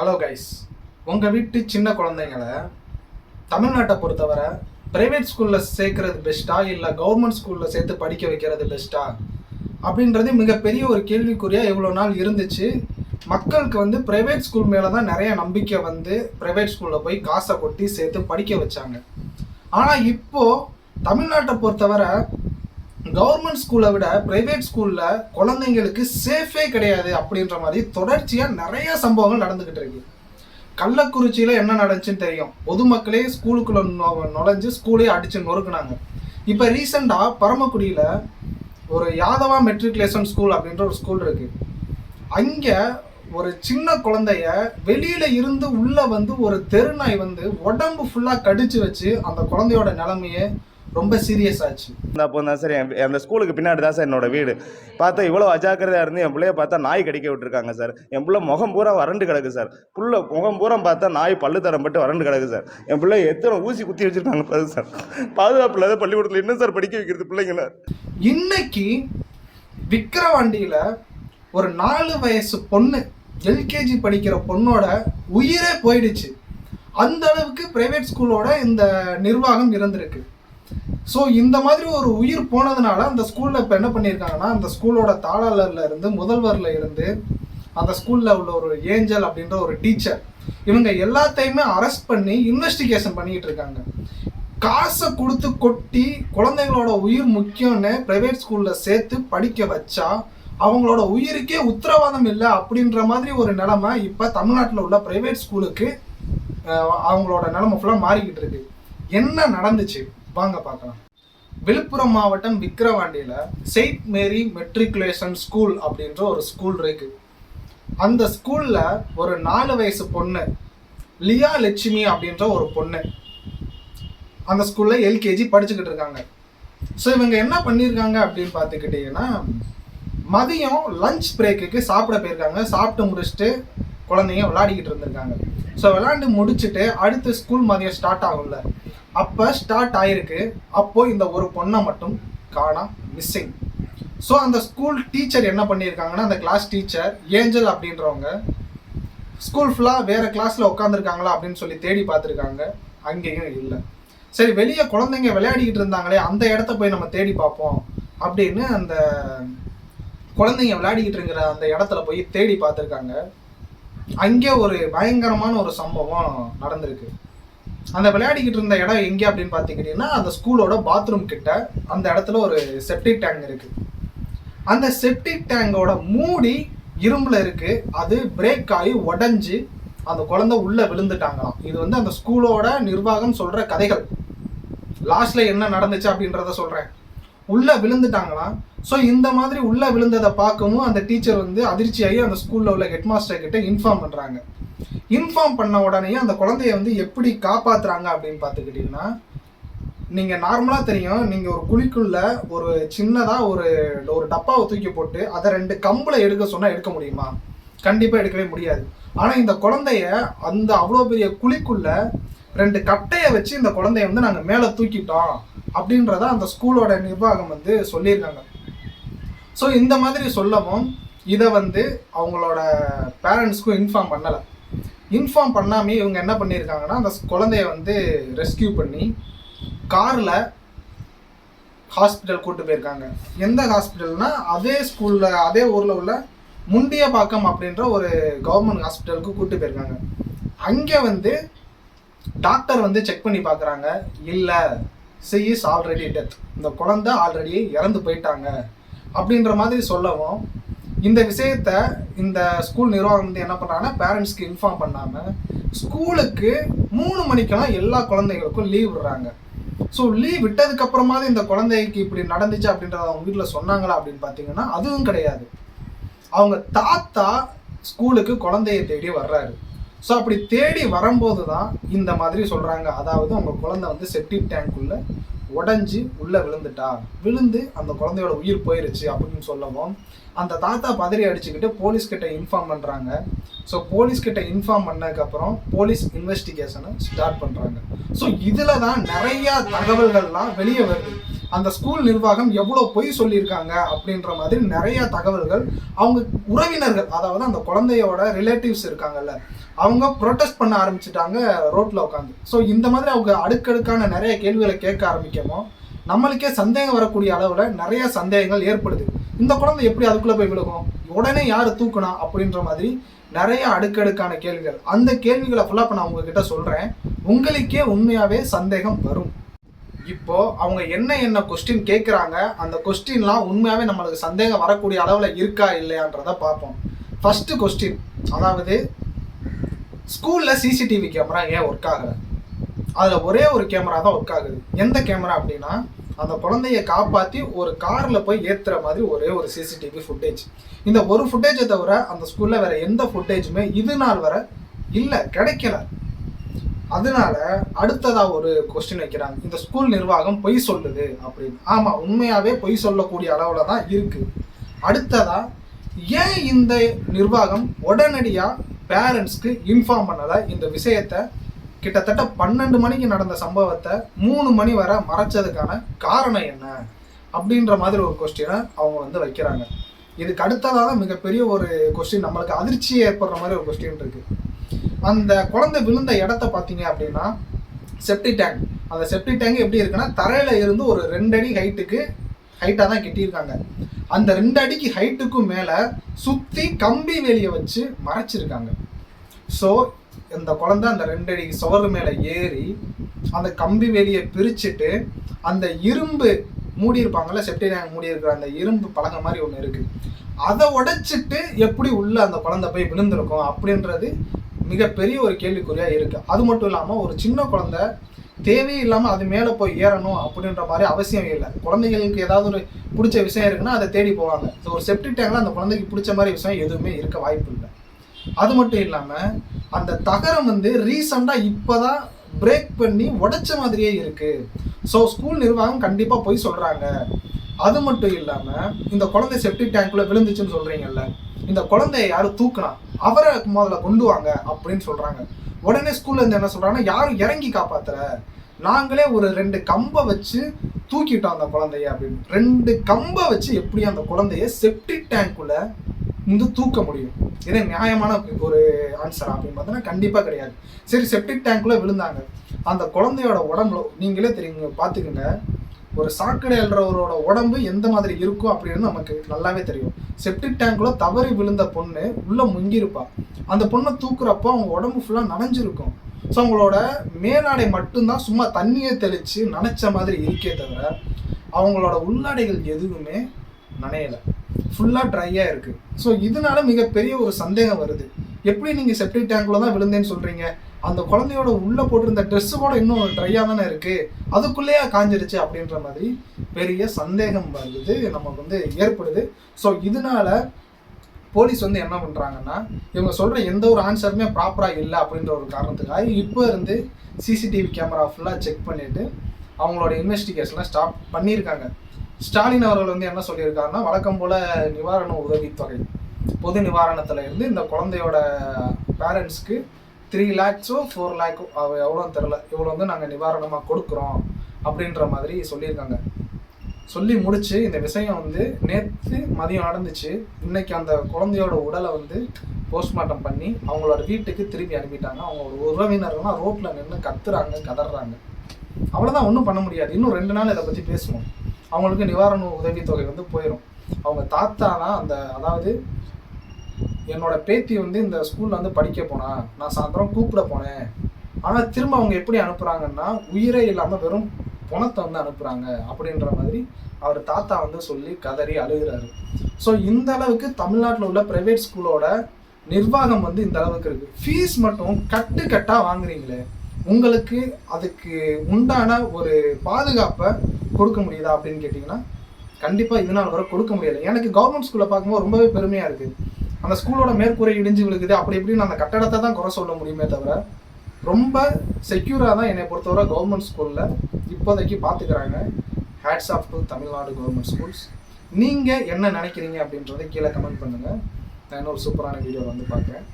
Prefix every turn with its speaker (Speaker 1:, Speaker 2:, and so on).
Speaker 1: Hello guys உங்கள் வீட்டு சின்ன குழந்தைங்களை தமிழ்நாட்டை பொறுத்தவரை ப்ரைவேட் ஸ்கூலில் சேர்க்குறது பெஸ்ட்டா இல்லை கவர்மெண்ட் ஸ்கூலில் சேர்த்து படிக்க வைக்கிறது பெஸ்ட்டா அப்படின்றது மிகப்பெரிய ஒரு கேள்விக்குறியாக இவ்வளோ நாள் இருந்துச்சு. மக்களுக்கு வந்து ப்ரைவேட் ஸ்கூல் மேலே தான் நிறைய நம்பிக்கை வந்து ப்ரைவேட் ஸ்கூலில் போய் காசை கொட்டி சேர்த்து படிக்க வச்சாங்க. ஆனால் இப்போது தமிழ்நாட்டை பொறுத்தவரை கவர்மெண்ட் ஸ்கூலை விட பிரைவேட் ஸ்கூலில் குழந்தைங்களுக்கு சேஃபே கிடையாது அப்படின்ற மாதிரி தொடர்ச்சியாக நிறைய சம்பவங்கள் நடந்துக்கிட்டு இருக்கு. கள்ளக்குறிச்சியில் என்ன நடந்துச்சுன்னு தெரியும். பொதுமக்களே ஸ்கூலுக்குள்ள நொ- நுழைஞ்சு ஸ்கூலே அடித்து நொறுக்குனாங்க. இப்போ ரீசெண்டாக பரமக்குடியில் ஒரு யாதவா மெட்ரிகுலேஷன் ஸ்கூல் அப்படின்ற ஒரு ஸ்கூல் இருக்கு. அங்கே ஒரு சின்ன குழந்தைய வெளியில இருந்து உள்ள வந்து ஒரு தெருநாய் வந்து உடம்பு ஃபுல்லா கடிச்சு வச்சு அந்த குழந்தையோட நிலமையை ரொம்ப சீரியஸ் ஆச்சு.
Speaker 2: இந்த அப்போ தான் சார் என் அந்த ஸ்கூலுக்கு பின்னாடி தான் சார் என்னோட வீடு. பார்த்தா இவ்வளோ அஜாக்கிரதையாக இருந்து என் பிள்ளைய பார்த்தா நாய் கடிக்க விட்டுருக்காங்க சார். என் பிள்ளை முகம் பூரா வறண்டு கிடக்கு சார். புள்ள முகம் பூரா பார்த்தா நாய் பல்லு தரம் பட்டு வறண்டு கிடக்கு சார். என் பிள்ளை எத்தனை ஊசி குத்தி வச்சிருக்காங்க பாரு சார். பாதுகாப்பு இல்லாத பள்ளிக்கூடத்தில் என்ன சார் படிக்க வைக்கிறது பிள்ளைங்கள.
Speaker 1: இன்னைக்கு விக்கிரவாண்டியில ஒரு நாலு வயசு பொண்ணு எல்கேஜி படிக்கிற பொண்ணோட உயிரே போயிடுச்சு. அந்த அளவுக்கு பிரைவேட் ஸ்கூலோட இந்த நிர்வாகம் இருந்திருக்கு ஸோ இந்த மாதிரி ஒரு உயிர் போனதுனால அந்த ஸ்கூலில் இப்போ என்ன பண்ணியிருக்காங்கன்னா அந்த ஸ்கூலோட தாளாளர்ல இருந்து முதல்வரில் இருந்து அந்த ஸ்கூலில் உள்ள ஒரு ஏஞ்சல் அப்படின்ற ஒரு டீச்சர் இவங்க எல்லாத்தையுமே அரெஸ்ட் பண்ணி இன்வெஸ்டிகேஷன் பண்ணிட்டு இருக்காங்க. காசை கொடுத்து கொட்டி குழந்தைங்களோட உயிர் முக்கியம்னு ப்ரைவேட் ஸ்கூலில் சேர்த்து படிக்க வச்சா அவங்களோட உயிருக்கே உத்தரவாதம் இல்லை அப்படின்ற மாதிரி ஒரு நிலமை இப்போ தமிழ்நாட்டில் உள்ள ப்ரைவேட் ஸ்கூலுக்கு அவங்களோட நிலமை ஃபுல்லாக மாறிக்கிட்டு இருக்கு. என்ன நடந்துச்சு? வாங்க பார்க்கலாம். விழுப்புரம் மாவட்டம் விக்கிரவாண்டியில் செயின்ட் மேரி மெட்ரிகுலேஷன் ஸ்கூல் அப்படின்ற ஒரு ஸ்கூல் இருக்கு. அந்த ஸ்கூலில் ஒரு நாலு வயசு பொண்ணு லியா லட்சுமி அப்படின்ற ஒரு பொண்ணு அந்த ஸ்கூலில் எல்கேஜி படிச்சுக்கிட்டு இருக்காங்க. ஸோ இவங்க என்ன பண்ணியிருக்காங்க அப்படின்னு பார்த்துக்கிட்டிங்கன்னா மதியம் லஞ்ச் பிரேக்குக்கு சாப்பிட போயிருக்காங்க. சாப்பிட்டு முடிச்சுட்டு குழந்தைங்க விளையாடிக்கிட்டு இருந்திருக்காங்க. ஸோ விளையாண்டு முடிச்சுட்டு அடுத்து ஸ்கூல் மதியம் ஸ்டார்ட் ஆகும்ல. அப்போ ஸ்டார்ட் ஆயிருக்கு. அப்போ இந்த ஒரு பொண்ணை மட்டும் காணா மிஸ்ஸிங் ஸோ அந்த ஸ்கூல் டீச்சர் என்ன பண்ணியிருக்காங்கன்னா அந்த கிளாஸ் டீச்சர் ஏஞ்சல் அப்படின்றவங்க ஸ்கூல் ஃபுல்லாக வேறு கிளாஸில் உட்காந்துருக்காங்களா அப்படின்னு சொல்லி தேடி பார்த்துருக்காங்க. அங்கேயும் இல்லை. சரி வெளியே குழந்தைங்க விளையாடிக்கிட்டு இருந்தாங்களே அந்த இடத்த போய் நம்ம தேடி பார்ப்போம் அப்படின்னு அந்த குழந்தைங்க விளையாடிக்கிட்டு இருக்கிற அந்த இடத்துல போய் தேடி பார்த்துருக்காங்க. அங்கே ஒரு பயங்கரமான ஒரு சம்பவம் நடந்திருக்கு. அந்த விளையாடிக்கிட்டு இருந்த இடம் எங்கே அப்படின்னு பார்த்துக்கிட்டிங்கன்னா அந்த ஸ்கூலோட பாத்ரூம் கிட்ட அந்த இடத்துல ஒரு செப்டிக் டேங்க் இருக்கு. அந்த செப்டிக் டேங்கோட மூடி இரும்புல இருக்கு. அது பிரேக் ஆகி உடஞ்சி அந்த குழந்தை உள்ள விழுந்துட்டாங்களாம். இது வந்து அந்த ஸ்கூலோட நிர்வாகம் சொல்ற கதைகள். லாஸ்ட்ல என்ன நடந்துச்சு அப்படின்றத சொல்றேன். உள்ள விழுந்துட்டாங்களாம் ஸோ இந்த மாதிரி உள்ள விழுந்ததை பார்க்கவும் அந்த டீச்சர் வந்து அதிர்ச்சியாகி அந்த ஸ்கூலில் உள்ள ஹெட் மாஸ்டர் கிட்ட இன்ஃபார்ம் பண்ணுறாங்க இன்ஃபார்ம் பண்ண உடனே அந்த குழந்தைய வந்து எப்படி காப்பாத்துறாங்க அப்படின்னு பார்த்துக்கிட்டிங்கன்னா நீங்க நார்மலா தெரியும் நீங்க ஒரு குழிக்குள்ள ஒரு சின்னதா ஒரு ஒரு டப்பாவை தூக்கி போட்டு அதை ரெண்டு கம்பில் எடுக்க சொன்னா எடுக்க முடியுமா? கண்டிப்பா எடுக்கவே முடியாது. ஆனா இந்த குழந்தைய அந்த அவ்வளோ பெரிய குழிக்குள்ள ரெண்டு கட்டையை வச்சு இந்த குழந்தைய வந்து நாங்கள் மேலே தூக்கிட்டோம். அப்படின்றத அந்த ஸ்கூலோட நிர்வாகம் வந்து சொல்லியிருக்காங்க. ஸோ இந்த மாதிரி சொல்லவும் இதை வந்து அவங்களோட பேரண்ட்ஸ்க்கும் இன்ஃபார்ம் பண்ணலை. இன்ஃபார்ம் பண்ணாமே இவங்க என்ன பண்ணியிருக்காங்கன்னா அந்த குழந்தைய வந்து ரெஸ்கியூ பண்ணி காரில் ஹாஸ்பிட்டல் கூட்டு போயிருக்காங்க. எந்த ஹாஸ்பிட்டல்னா அதே ஸ்கூலில் அதே ஊரில் உள்ள முண்டியபாக்கம் அப்படின்ற ஒரு கவர்மெண்ட் ஹாஸ்பிட்டலுக்கு கூட்டு போயிருக்காங்க. அங்கே வந்து டாக்டர் வந்து செக் பண்ணி பார்க்குறாங்க. இல்லை சி இஸ் ஆல்ரெடி டெத் இந்த குழந்தை ஆல்ரெடி இறந்து போயிட்டாங்க. அப்படின்ற மாதிரி சொல்லவும் இந்த விஷயத்த இந்த ஸ்கூல் நிர்வாகம் வந்து என்ன பண்ணுறாங்கன்னா பேரண்ட்ஸ்க்கு இன்ஃபார்ம் பண்ணாமல் ஸ்கூலுக்கு மூணு மணிக்கெல்லாம் எல்லா குழந்தைகளுக்கும் லீவ் விடுறாங்க. ஸோ லீவ் விட்டதுக்கப்புறமாவது இந்த குழந்தைக்கு இப்படி நடந்துச்சு அப்படின்றத அவங்க வீட்டில் சொன்னாங்களா அப்படின்னு பார்த்தீங்கன்னா அதுவும் கிடையாது. அவங்க தாத்தா ஸ்கூலுக்கு குழந்தைய தேடி வர்றாரு. ஸோ அப்படி தேடி வரும்போது தான் இந்த மாதிரி சொல்கிறாங்க அதாவது அவங்க குழந்தை வந்து செப்டிக் டேங்க்குள்ளே உடஞ்சி உள்ளே விழுந்துட்டா. விழுந்து அந்த குழந்தையோட உயிர் போயிருச்சு அப்படின்னு சொல்லவும் அந்த தாத்தா பதறி அடிச்சுக்கிட்டு போலீஸ்கிட்ட இன்ஃபார்ம் பண்ணுறாங்க ஸோ போலீஸ்கிட்ட இன்ஃபார்ம் பண்ணதுக்கப்புறம் போலீஸ் இன்வெஸ்டிகேஷனை ஸ்டார்ட் பண்ணுறாங்க ஸோ இதில் தான் நிறையா தகவல்கள்லாம் வெளியே வருது. அந்த ஸ்கூல் நிர்வாகம் எவ்வளோ பொய் சொல்லியிருக்காங்க அப்படின்ற மாதிரி நிறையா தகவல்கள் அவங்க உறவினர்கள் அதாவது அந்த குழந்தையோட ரிலேட்டிவ்ஸ் இருக்காங்கல்ல அவங்க ப்ரொட்டஸ்ட் பண்ண ஆரம்பிச்சிட்டாங்க ரோட்ல உட்காந்து ஸோ இந்த மாதிரி அவங்க அடுக்கடுக்கான நிறைய கேள்விகளை கேட்க ஆரம்பிக்கவும் நம்மளுக்கே சந்தேகம் வரக்கூடிய அளவில் நிறைய சந்தேகங்கள் ஏற்படுது. இந்த குழந்தை எப்படி அதுக்குள்ளே போய் விழுகும்? உடனே யார் தூக்குனா அப்படின்ற மாதிரி நிறைய அடுக்கடுக்கான கேள்விகள். அந்த கேள்விகளை ஃபுல்லாக இப்போ நான் உங்ககிட்ட சொல்கிறேன் உங்களுக்கே உண்மையாகவே சந்தேகம் வரும். இப்போ அவங்க என்ன என்ன கொஸ்டின் கேட்குறாங்க அந்த கொஸ்டின்லாம் உண்மையாகவே நம்மளுக்கு சந்தேகம் வரக்கூடிய அளவில் இருக்கா இல்லையான்றதை பார்ப்போம். ஃபஸ்ட்டு கொஸ்டின் அதாவது ஸ்கூலில் சிசிடிவி கேமரா ஏன் ஒர்க் ஆகலை? அதில் ஒரே ஒரு கேமரா தான் ஒர்க் ஆகுது. எந்த கேமரா அப்படின்னா அந்த குழந்தைய காப்பாற்றி ஒரு காரில் போய் ஏற்றுற மாதிரி ஒரே ஒரு சிசிடிவி ஃபுட்டேஜ் இந்த ஒரு ஃபுட்டேஜை தவிர அந்த ஸ்கூலில் வேற எந்த ஃபுட்டேஜுமே இது நாள் வர இல்லை கிடைக்கல. அதனால அடுத்ததா ஒரு கொஸ்டின் வைக்கிறாங்க. இந்த ஸ்கூல் நிர்வாகம் பொய் சொல்லுது அப்படின்னு. ஆமாம் உண்மையாகவே பொய் சொல்லக்கூடிய அளவில் தான் இருக்குது அடுத்ததா ஏன் இந்த நிர்வாகம் உடனடியாக பேரண்ட்ஸ்க்கு இன்ஃபார்ம் பண்ணல இந்த விஷயத்த. கிட்டத்தட்ட பன்னெண்டு மணிக்கு நடந்த சம்பவத்தை மூணு மணி வரை மறைச்சதுக்கான காரணம் என்ன? அப்படின்ற மாதிரி ஒரு கொஸ்டினை அவங்க வந்து வைக்கிறாங்க. இதுக்கு அடுத்ததாக தான் மிகப்பெரிய ஒரு கொஸ்டின் நம்மளுக்கு அதிர்ச்சி ஏற்படுற மாதிரி ஒரு கொஸ்டின் இருக்கு. அந்த குழந்தை விழுந்த இடத்த பார்த்தீங்க அப்படின்னா செப்டி டேங்க் அந்த செப்டி டேங்க் எப்படி இருக்குன்னா தரையில இருந்து ஒரு ரெண்டு அடி ஹைட்டுக்கு ஹைட்டாக தான் கட்டியிருக்காங்க. அந்த ரெண்டு அடிக்கு ஹைட்டுக்கும் மேலே சுற்றி கம்பி வேலியை வச்சு மறைச்சிருக்காங்க. ஸோ இந்த குழந்தை அந்த ரெண்டு அடி சுவர் மேலே ஏறி அந்த கம்பி வேலியை பிரிச்சுட்டு அந்த இரும்பு மூடி இருப்பாங்கல்ல செப்டி மூடி இருக்கிற அந்த இரும்பு பலகை மாதிரி ஒன்று இருக்குது அதை உடைச்சிட்டு எப்படி உள்ள அந்த குழந்தை போய் விழுந்திருக்கும் அப்படின்றது மிகப்பெரிய ஒரு கேள்விக்குறியாக இருக்குது அது மட்டும் இல்லாமல் ஒரு சின்ன குழந்தை தேவையில்லாம அது மேலே போய் ஏறணும் அப்படின்ற மாதிரி அவசியம் இல்லை. குழந்தைங்களுக்கு ஏதாவது ஒரு பிடிச்ச விஷயம் இருக்குன்னா அதை தேடி போவாங்க. ஸோ ஒரு செப்டிக் டேங்க்ல அந்த குழந்தைக்கு பிடிச்ச மாதிரி விஷயம் எதுவுமே இருக்க வாய்ப்பு இல்லை. அது மட்டும் இல்லாமல் அந்த தகரம் வந்து ரீசெண்டாக இப்போ தான் பிரேக் பண்ணி உடைச்ச மாதிரியே இருக்குது ஸோ ஸ்கூல் நிர்வாகம் கண்டிப்பாக போய் சொல்கிறாங்க அது மட்டும் இல்லாமல் இந்த குழந்தை செப்டிக் டேங்க்குள்ளே விழுந்துச்சுன்னு சொல்கிறீங்கல்ல இந்த குழந்தைய யாரும் தூக்குனா அவரை முதல்ல கொண்டு வாங்க அப்படின்னு சொல்கிறாங்க உடனே ஸ்கூல்ல இருந்து என்ன சொல்றாங்கன்னா யாரும் இறங்கி காப்பாத்துற நாங்களே ஒரு ரெண்டு கம்பை வச்சு தூக்கிட்டோம் அந்த குழந்தைய அப்படின்னு. ரெண்டு கம்பை வச்சு எப்படி அந்த குழந்தைய செப்டிக் டேங்க்குள்ள வந்து தூக்க முடியும்? இது நியாயமான ஒரு ஆன்சர் அப்படின்னு பார்த்தோன்னா கண்டிப்பாக கிடையாது. சரி செப்டிக் டேங்க்குள்ள விழுந்தாங்க. அந்த குழந்தையோட உடம்புல நீங்களே தெரியுங்க பார்த்துக்குங்க. ஒரு சாக்கடை அல்றவரோட உடம்பு எந்த மாதிரி இருக்கும் அப்படின்னு நமக்கு நல்லாவே தெரியும். செப்டிக் டேங்க்ல தவறி விழுந்த பொண்ணு உள்ள முங்கியிருப்பா. அந்த பொண்ணை தூக்குறப்போ அவங்க உடம்பு ஃபுல்லா நனைஞ்சிருக்கும். ஸோ அவங்களோட மேலாடை மட்டும்தான் சும்மா தண்ணியை தெளிச்சு நனைச்ச மாதிரி இருக்கே தவிர அவங்களோட உள்ளாடைகள் எதுவுமே நனையலை. ஃபுல்லாக ட்ரையாக இருக்குது ஸோ இதனால மிகப்பெரிய ஒரு சந்தேகம் வருது. எப்படி நீங்கள் செப்டிக் டேங்க்ல தான் விழுந்தேன்னு சொல்கிறீங்க அந்த குழந்தையோட உள்ளே போட்டிருந்த ட்ரெஸ்ஸு கூட இன்னும் ட்ரையாக தானே இருக்குது அதுக்குள்ளேயே காஞ்சிருச்சு அப்படின்ற மாதிரி பெரிய சந்தேகம் வருது நமக்கு வந்து ஏற்படுது. ஸோ இதனால போலீஸ் வந்து என்ன பண்ணுறாங்கன்னா இவங்க சொல்கிற எந்த ஒரு ஆன்சருமே ப்ராப்பராக இல்லை அப்படின்ற ஒரு காரணத்துக்காக இப்போ இருந்து சிசிடிவி கேமரா ஃபுல்லாக செக் பண்ணிவிட்டு அவங்களோட இன்வெஸ்டிகேஷனை ஸ்டாப் பண்ணியிருக்காங்க. ஸ்டாலின் அவர்கள் வந்து என்ன சொல்லியிருக்காருன்னா வழக்கம் போல நிவாரண உதவித்தொகை பொது நிவாரணத்தில் இருந்து இந்த குழந்தையோட பேரண்ட்ஸ்க்கு த்ரீ லேக்ஸோ ஃபோர் லேக்கோ அவ எவ்வளோன்னு தெரில இவ்வளோ வந்து நாங்கள் நிவாரணமாக கொடுக்குறோம் அப்படின்ற மாதிரி சொல்லியிருக்காங்க. சொல்லி முடிச்சு இந்த விஷயம் வந்து நேற்று மதியம் நடந்துச்சு. இன்னைக்கு அந்த குழந்தையோட உடலை வந்து போஸ்ட்மார்ட்டம் பண்ணி அவங்களோட வீட்டுக்கு திருப்பி அனுப்பிட்டாங்க. அவங்களோட உறவினர்கள்லாம் ரோட்டில் நின்று கத்துறாங்க கதறாங்க. அவ்வளோதான் ஒன்றும் பண்ண முடியாது. இன்னும் ரெண்டு நாள் இதை பற்றி பேசுவோம். அவங்களுக்கு நிவாரண உதவித்தொகை வந்து போயிடும் அவங்க தாத்தா தான் அந்த அதாவது என்னோட பேத்தி வந்து இந்த ஸ்கூல்ல வந்து படிக்க போனா நான் சாயந்தரம் கூப்பிட போனேன். ஆனா திரும்ப அவங்க எப்படி அனுப்புறாங்கன்னா உயிரே இல்லாம வெறும் பணத்தை வந்து அனுப்புறாங்க அப்படின்ற மாதிரி அவர் தாத்தா வந்து சொல்லி கதறி அழுகிறாரு. ஸோ இந்த அளவுக்கு தமிழ்நாட்டில் உள்ள பிரைவேட் ஸ்கூலோட நிர்வாகம் வந்து இந்த அளவுக்கு இருக்கு. ஃபீஸ் மட்டும் கட்டு கட்டா வாங்குறீங்களே உங்களுக்கு அதுக்கு உண்டான ஒரு பாதுகாப்பை கொடுக்க முடியுதா அப்படின்னு கேட்டிங்கன்னா கண்டிப்பாக இதனால் வரை கொடுக்க முடியலை. எனக்கு கவர்மெண்ட் ஸ்கூலில் பார்க்கும்போது ரொம்பவே பெருமையாக இருக்குது அந்த ஸ்கூலோட மேற்கூரை இடிஞ்சு விழுகுது. அப்படி இப்படின்னு அந்த கட்டடத்தை தான் குறை சொல்ல முடியுமே தவிர ரொம்ப செக்யூராக தான் என்னை பொறுத்தவரை கவர்மெண்ட் ஸ்கூலில் இப்போதைக்கு பார்த்துக்கிறாங்க. Hats off to Tamil Nadu government schools நீங்கள் என்ன நினைக்கிறீங்க அப்படின்றத கீழே கமெண்ட் பண்ணுங்கள் நான் இன்னொரு சூப்பரான வீடியோ வந்து பார்க்குறேன்.